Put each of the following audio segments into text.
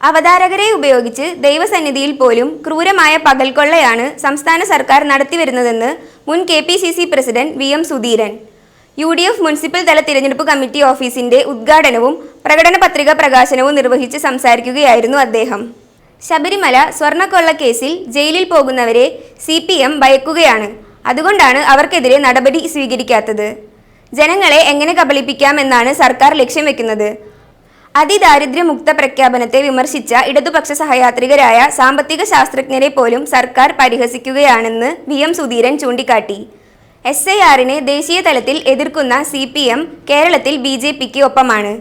അവതാരകരെ ഉപയോഗിച്ച് ദൈവസന്നിധിയിൽ പോലും ക്രൂരമായ പകൽക്കൊള്ളയാണ് സംസ്ഥാന സർക്കാർ നടത്തിവരുന്നതെന്ന് മുൻ K P C C president V M Sudheeran. U D F municipal തല തിരഞ്ഞെടുപ്പ് കമ്മിറ്റി ഓഫീസിന്റെ ഉദ്ഘാടനവും പ്രകടന പത്രിക പ്രകാശനവും നിർവഹിച്ച് സംസാരിക്കുകയായിരുന്നു അദ്ദേഹം. ശബരിമല സ്വർണക്കൊള്ളക്കേസിൽ ജയിലിൽ പോകുന്നവരെ സി പി എം ഭയക്കുകയാണ്. അതുകൊണ്ടാണ് അവർക്കെതിരെ നടപടി സ്വീകരിക്കാത്തത്. ജനങ്ങളെ എങ്ങനെ കബളിപ്പിക്കാമെന്നാണ് സർക്കാർ ലക്ഷ്യം വെക്കുന്നത്. അതിദാരിദ്ര്യമുക്ത പ്രഖ്യാപനത്തെ വിമർശിച്ച ഇടതുപക്ഷ സഹയാത്രികരായ സാമ്പത്തിക ശാസ്ത്രജ്ഞരെ പോലും സർക്കാർ പരിഹസിക്കുകയാണെന്ന് വി എം സുധീരൻ ചൂണ്ടിക്കാട്ടി. എസ് ഐ ആറിനെ ദേശീയ തലത്തിൽ എതിർക്കുന്ന സി പി എം കേരളത്തിൽ ബി ജെ പിക്ക് ഒപ്പമാണ്.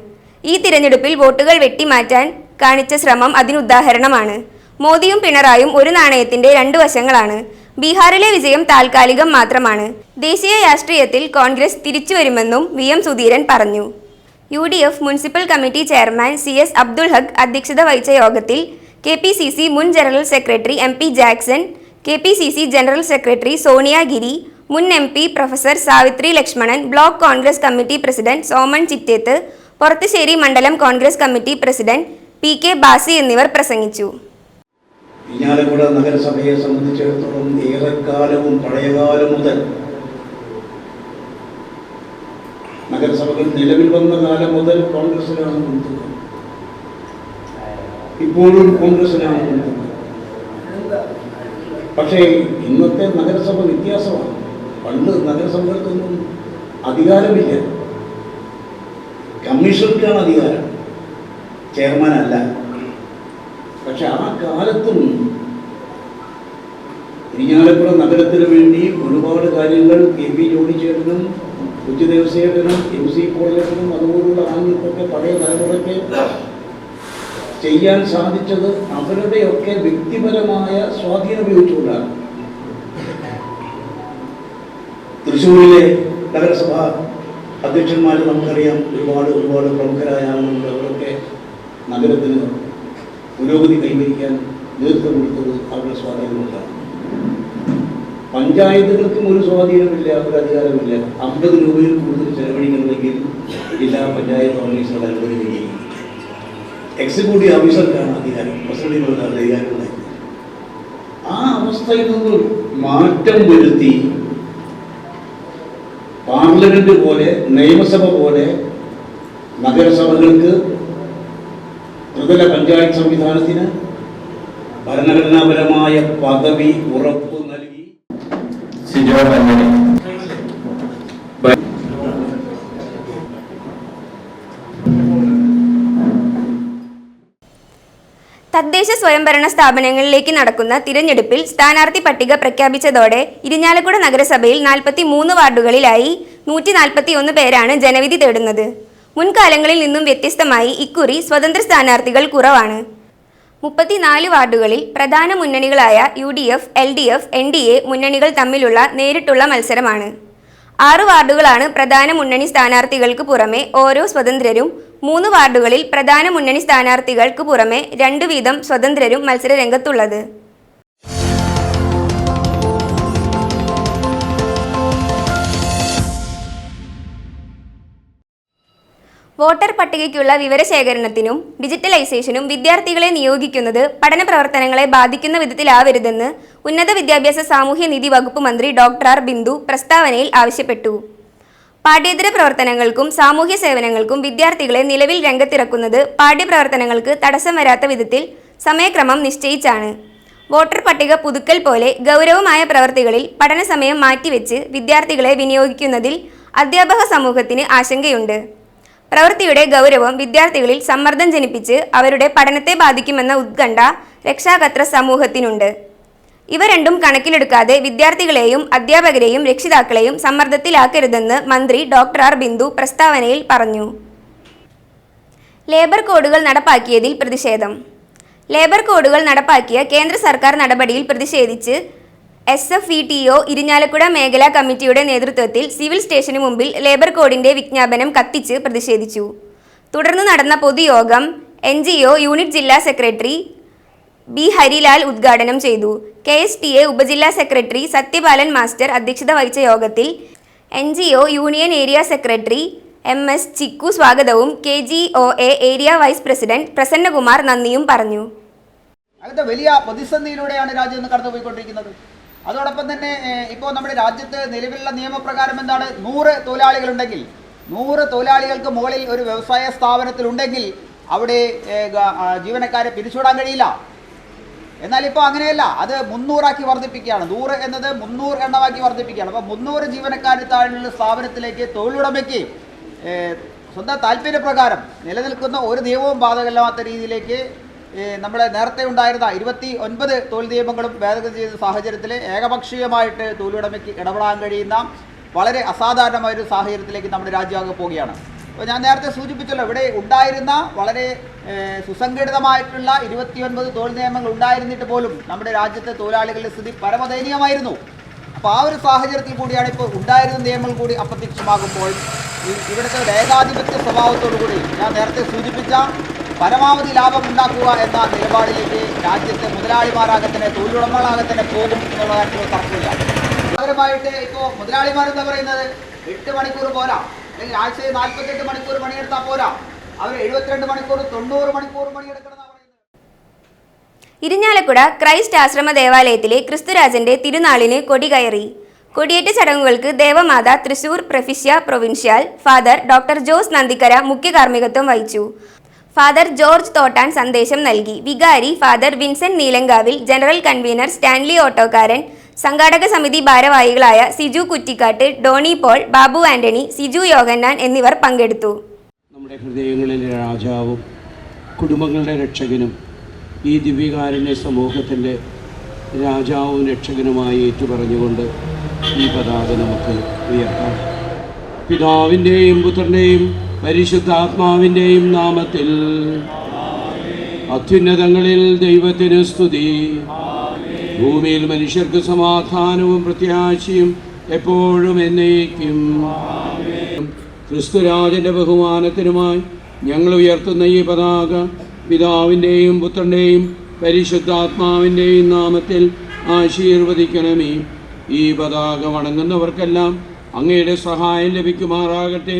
ഈ തിരഞ്ഞെടുപ്പിൽ വോട്ടുകൾ വെട്ടിമാറ്റാൻ കാണിച്ച ശ്രമം അതിനുദാഹരണമാണ്. മോദിയും പിണറായും ഒരു നാണയത്തിന്റെ രണ്ട് വശങ്ങളാണ്. ബീഹാറിലെ വിജയം താൽക്കാലികം മാത്രമാണ്. ദേശീയ രാഷ്ട്രീയത്തിൽ കോൺഗ്രസ് തിരിച്ചുവരുമെന്നും വി എം സുധീരൻ പറഞ്ഞു. U D F municipal committee chairman C S Abdul Haq അധ്യക്ഷത വഹിച്ച യോഗത്തിൽ കെ പി സി സി മുൻ general secretary M P Jackson K P C C general secretary Sonia Giri മുൻ M P professor Savithri Lakshmanan block Congress committee president Soman Chittethu Porathissery മണ്ഡലം Congress committee president P K Basi എന്നിവർ പ്രസംഗിച്ചു. ഇഞ്ഞാലക്കുട നഗരസഭയെ സംബന്ധിച്ചിടത്തോളം ഏറെക്കാലവും പഴയകാലം മുതൽ നഗരസഭകൾ നിലവിൽ വന്ന കാലം മുതൽ കോൺഗ്രസിനാണ് മുൻതൂക്കം ഇപ്പോഴും കോൺഗ്രസിനാണ് മുൻതൂക്കം പക്ഷേ ഇന്നത്തെ നഗരസഭ വ്യത്യാസമാണ്. പണ്ട് നഗരസഭകൾക്കൊന്നും അധികാരമില്ല. കമ്മീഷണർക്കാണ് അധികാരം. ചെയർമാൻ അല്ല പക്ഷെ ആ കാലത്തും ഇരിഞ്ഞാലക്കുട നഗരത്തിന് വേണ്ടി ഒരുപാട് കാര്യങ്ങൾ കെ പി ജോണിച്ചേട്ടനും ഉച്ചദേവസേട്ടനും എം സി കോളേജനും അതുപോലുള്ള ആളുകൾക്കൊക്കെ പഴയ തലമുറയ്ക്ക് ചെയ്യാൻ സാധിച്ചത് അവരുടെയൊക്കെ വ്യക്തിപരമായ സ്വാധീനം ഉപയോഗിച്ചുകൊണ്ടാണ് തൃശ്ശൂരിലെ നഗരസഭ അധ്യക്ഷന്മാർ നമുക്കറിയാം ഒരുപാട് ഒരുപാട് പ്രമുഖരായ ആളുകളുണ്ട്. അവരൊക്കെ നഗരത്തിന് പുരോഗതി കൈവരിക്കാൻ നേതൃത്വം കൊടുത്തത് അവരുടെ സ്വാധീനമുണ്ടാണ് പഞ്ചായത്തുകൾക്കും ഒരു സ്വാധീനമില്ല ഒരു അധികാരമില്ല. അമ്പത് രൂപയിൽ കൂടുതൽ ചെലവഴിക്കണമെങ്കിൽ ജില്ലാ പഞ്ചായത്ത് അനുമതി നൽകി എക്സിക്യൂട്ടീവ് ഓഫീസർക്കാണ് അധികാരം. പ്രസിഡന്റ് അധികാരം ആ അവസ്ഥയിൽ നിന്ന് മാറ്റം വരുത്തി പാർലമെന്റ് പോലെ നിയമസഭ പോലെ നഗരസഭകൾക്ക് ത്രിതല പഞ്ചായത്ത് സംവിധാനത്തിന് ഭരണഘടനാപരമായ പദവി ഉറപ്പു നൽകി സിജോ മഞ്ഞണി തദ്ദേശ സ്വയംഭരണ സ്ഥാപനങ്ങളിലേക്ക് നടക്കുന്ന തിരഞ്ഞെടുപ്പിൽ സ്ഥാനാർത്ഥി പട്ടിക പ്രഖ്യാപിച്ചതോടെ ഇരിഞ്ഞാലക്കുട നഗരസഭയിൽ നാൽപ്പത്തി മൂന്ന് വാർഡുകളിലായി നൂറ്റി നാൽപ്പത്തി ഒന്ന് പേരാണ് ജനവിധി തേടുന്നത്. മുൻകാലങ്ങളിൽ നിന്നും വ്യത്യസ്തമായി ഇക്കുറി സ്വതന്ത്ര സ്ഥാനാർത്ഥികൾ കുറവാണ്. മുപ്പത്തിനാല് വാർഡുകളിൽ പ്രധാന മുന്നണികളായ U D F L D F N D A മുന്നണികൾ തമ്മിലുള്ള നേരിട്ടുള്ള മത്സരമാണ്. ആറ് വാർഡുകളാണ് പ്രധാന മുന്നണി സ്ഥാനാർത്ഥികൾക്ക് പുറമെ ഓരോ സ്വതന്ത്രരും മൂന്ന് വാർഡുകളിൽ പ്രധാന മുന്നണി സ്ഥാനാർത്ഥികൾക്ക് പുറമെ രണ്ടു വീതം സ്വതന്ത്രരും മത്സരരംഗത്തുള്ളത്. വോട്ടർ പട്ടികയ്ക്കുള്ള വിവരശേഖരണത്തിനും ഡിജിറ്റലൈസേഷനും വിദ്യാർത്ഥികളെ നിയോഗിക്കുന്നത് പഠന പ്രവർത്തനങ്ങളെ ബാധിക്കുന്ന വിധത്തിലാവരുതെന്ന് ഉന്നത വിദ്യാഭ്യാസ സാമൂഹ്യനീതി വകുപ്പ് മന്ത്രി ഡോക്ടർ ആർ ബിന്ദു പ്രസ്താവനയിൽ ആവശ്യപ്പെട്ടു. പാഠ്യേതര പ്രവർത്തനങ്ങൾക്കും സാമൂഹ്യ സേവനങ്ങൾക്കും വിദ്യാർത്ഥികളെ നിലവിൽ രംഗത്തിറക്കുന്നത് പാഠ്യപ്രവർത്തനങ്ങൾക്ക് തടസ്സം വരാത്ത വിധത്തിൽ സമയക്രമം നിശ്ചയിച്ചാണ്. വോട്ടർ പട്ടിക പുതുക്കൽ പോലെ ഗൗരവമായ പ്രവർത്തികളിൽ പഠന സമയം മാറ്റിവെച്ച് വിദ്യാർത്ഥികളെ വിനിയോഗിക്കുന്നതിൽ അധ്യാപക സമൂഹത്തിന് ആശങ്കയുണ്ട്. പ്രവൃത്തിയുടെ ഗൗരവം വിദ്യാർത്ഥികളിൽ സമ്മർദ്ദം ജനിപ്പിച്ച് അവരുടെ പഠനത്തെ ബാധിക്കുമെന്ന ഉത്കണ്ഠ രക്ഷാകത്ര സമൂഹത്തിനുണ്ട്. ഇവ രണ്ടും കണക്കിലെടുക്കാതെ വിദ്യാർത്ഥികളെയും അധ്യാപകരെയും രക്ഷിതാക്കളെയും സമ്മർദ്ദത്തിലാക്കരുതെന്ന് മന്ത്രി ഡോക്ടർ ആർ ബിന്ദു പ്രസ്താവനയിൽ പറഞ്ഞു. ലേബർ കോഡുകൾ നടപ്പാക്കിയതിൽ പ്രതിഷേധം. ലേബർ കോഡുകൾ നടപ്പാക്കിയ കേന്ദ്ര സർക്കാർ നടപടിയിൽ പ്രതിഷേധിച്ച് S F E T O Irinjalakuda മേഖലാ കമ്മിറ്റിയുടെ നേതൃത്വത്തിൽ സിവിൽ സ്റ്റേഷന് മുമ്പിൽ ലേബർ കോഡിന്റെ വിജ്ഞാപനം കത്തിച്ച് പ്രതിഷേധിച്ചു. തുടർന്ന് നടന്ന പൊതുയോഗം എൻ ജി ഒ യൂണിറ്റ് ജില്ലാ സെക്രട്ടറി ബി ഹരിലാൽ ഉദ്ഘാടനം ചെയ്തു. കെ എസ് ടി എ ഉപജില്ലാ സെക്രട്ടറി സത്യപാലൻ മാസ്റ്റർ അധ്യക്ഷത വഹിച്ച യോഗത്തിൽ N G O union area secretary M S Chikku സ്വാഗതവും K G O A area vice president Prasannakumar നന്ദിയും പറഞ്ഞു. അങ്ങനത്തെ വലിയ പ്രതിസന്ധിയിലൂടെയാണ് രാജ്യം ഇന്ന് കടന്നുപോയിക്കൊണ്ടിരിക്കുന്നത്. അതോടൊപ്പം തന്നെ ഇപ്പോൾ നമ്മുടെ രാജ്യത്ത് നിലവിലുള്ള നിയമപ്രകാരം എന്താണ്? നൂറ് തൊഴിലാളികളുണ്ടെങ്കിൽ നൂറ് തൊഴിലാളികൾക്ക് മുകളിൽ ഒരു വ്യവസായ സ്ഥാപനത്തിൽ ഉണ്ടെങ്കിൽ അവിടെ ജീവനക്കാരെ പിരിച്ചുവിടാൻ കഴിയില്ല. എന്നാൽ ഇപ്പോൾ അങ്ങനെയല്ല അത് മുന്നൂറാക്കി വർദ്ധിപ്പിക്കുകയാണ്. നൂറ് എന്നത് മുന്നൂറ് എണ്ണമാക്കി വർദ്ധിപ്പിക്കുകയാണ്. അപ്പോൾ മുന്നൂറ് ജീവനക്കാരിൽ താഴെയുള്ള സ്ഥാപനത്തിലേക്ക് തൊഴിലുടമയ്ക്ക് സ്വന്തം താല്പര്യപ്രകാരം നിലനിൽക്കുന്ന ഒരു നിയമവും ബാധകമല്ലാത്ത രീതിയിലേക്ക് നമ്മുടെ നേരത്തെ ഉണ്ടായിരുന്ന ഇരുപത്തി ഒൻപത് തൊഴിൽ നിയമങ്ങളും ഭേദഗതി ചെയ്ത സാഹചര്യത്തിൽ ഏകപക്ഷീയമായിട്ട് തൊഴിലുടമയ്ക്ക് ഇടപെടാൻ കഴിയുന്ന വളരെ അസാധാരണമായ ഒരു സാഹചര്യത്തിലേക്ക് നമ്മുടെ രാജ്യമാകെ പോവുകയാണ്. അപ്പോൾ ഞാൻ നേരത്തെ സൂചിപ്പിച്ചല്ലോ ഇവിടെ ഉണ്ടായിരുന്ന വളരെ സുസംഘടിതമായിട്ടുള്ള ഇരുപത്തിയൊൻപത് തൊഴിൽ നിയമങ്ങൾ ഉണ്ടായിരുന്നിട്ട് പോലും നമ്മുടെ രാജ്യത്തെ തൊഴിലാളികളുടെ സ്ഥിതി പരമദയനീയമായിരുന്നു. അപ്പോൾ ആ ഒരു സാഹചര്യത്തിൽ കൂടിയാണ് ഇപ്പോൾ ഉണ്ടായിരുന്ന നിയമങ്ങൾ കൂടി അപ്രത്യക്ഷമാകുമ്പോൾ ഇവിടുത്തെ ഏകാധിപത്യ സ്വഭാവത്തോടു കൂടി ഞാൻ നേരത്തെ സൂചിപ്പിച്ച പരമാവധി ലാഭം ഉണ്ടാക്കുക എന്ന നിലപാടിലേക്ക് രാജ്യത്തെ മുതലാളിമാരാകെ തന്നെ തൊഴിലുടമകളാകെ തന്നെ പോകും എന്നുള്ള കാര്യത്തിൽ തർക്കമില്ല. പകരമായിട്ട് ഇപ്പോൾ മുതലാളിമാരെന്താ പറയുന്നത്? എട്ട് മണിക്കൂർ പോരാ. അല്ലെങ്കിൽ ആഴ്ചയിൽ നാൽപ്പത്തെട്ട് മണിക്കൂർ പണിയെടുത്താൽ പോരാ. അവർ എഴുപത്തിരണ്ട് മണിക്കൂർ തൊണ്ണൂറ് മണിക്കൂർ പണിയെടുക്കണം ഇരിഞ്ഞാലക്കുട ക്രൈസ്റ്റ് ആശ്രമ ദേവാലയത്തിലെ ക്രിസ്തുരാജന്റെ തിരുനാളിന് കൊടി കയറി. കൊടിയേറ്റ ചടങ്ങുകൾക്ക് Devamatha Thrissur പ്രഫിഷ്യ provincial father doctor Jose Nandikkara മുഖ്യ കാർമ്മികത്വം വഹിച്ചു. ഫാദർ ജോർജ് തോട്ടാൻ സന്ദേശം നൽകി. വികാരി father Vincent Neelankavil general convener Stanley Ottokkaran സംഘാടക സമിതി ഭാരവാഹികളായ Siju Kuttikkattu Donny Paul Babu Antony Siju Yogannan എന്നിവർ പങ്കെടുത്തു. നമ്മുടെ ഹൃദയങ്ങളിലെ രാജാവും കുടുംബങ്ങളുടെ രക്ഷകനും ഈ ദിവ്യകാരുണ്യ സമൂഹത്തിന്റെ രാജാവും രക്ഷകനുമായി ഏറ്റുപറഞ്ഞുകൊണ്ട് ഈ പതാക നമുക്ക് ഉയർത്താം. പിതാവിന്റെയും പുത്രന്റെയും പരിശുദ്ധാത്മാവിന്റെയും നാമത്തിൽ അത്യുന്നതങ്ങളിൽ ദൈവത്തിന് സ്തുതി. ഭൂമിയിൽ മനുഷ്യർക്ക് സമാധാനവും പ്രത്യാശയും എപ്പോഴും എന്നേക്കും. ക്രിസ്തുരാജന്റെ ബഹുമാനത്തിനുമായി ഞങ്ങൾ ഉയർത്തുന്ന ഈ പതാക പിതാവിന്റെയും പുത്രന്റെയും പരിശുദ്ധാത്മാവിന്റെയും നാമത്തിൽ ആശീർവദിക്കണമേ. ഈ പതാക വണങ്ങുന്നവർക്കെല്ലാം അങ്ങയുടെ സഹായം ലഭിക്കുമാറാകട്ടെ.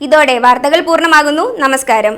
ഇതോടെ വാർത്തകൾ പൂർണമാകുന്നു. നമസ്കാരം.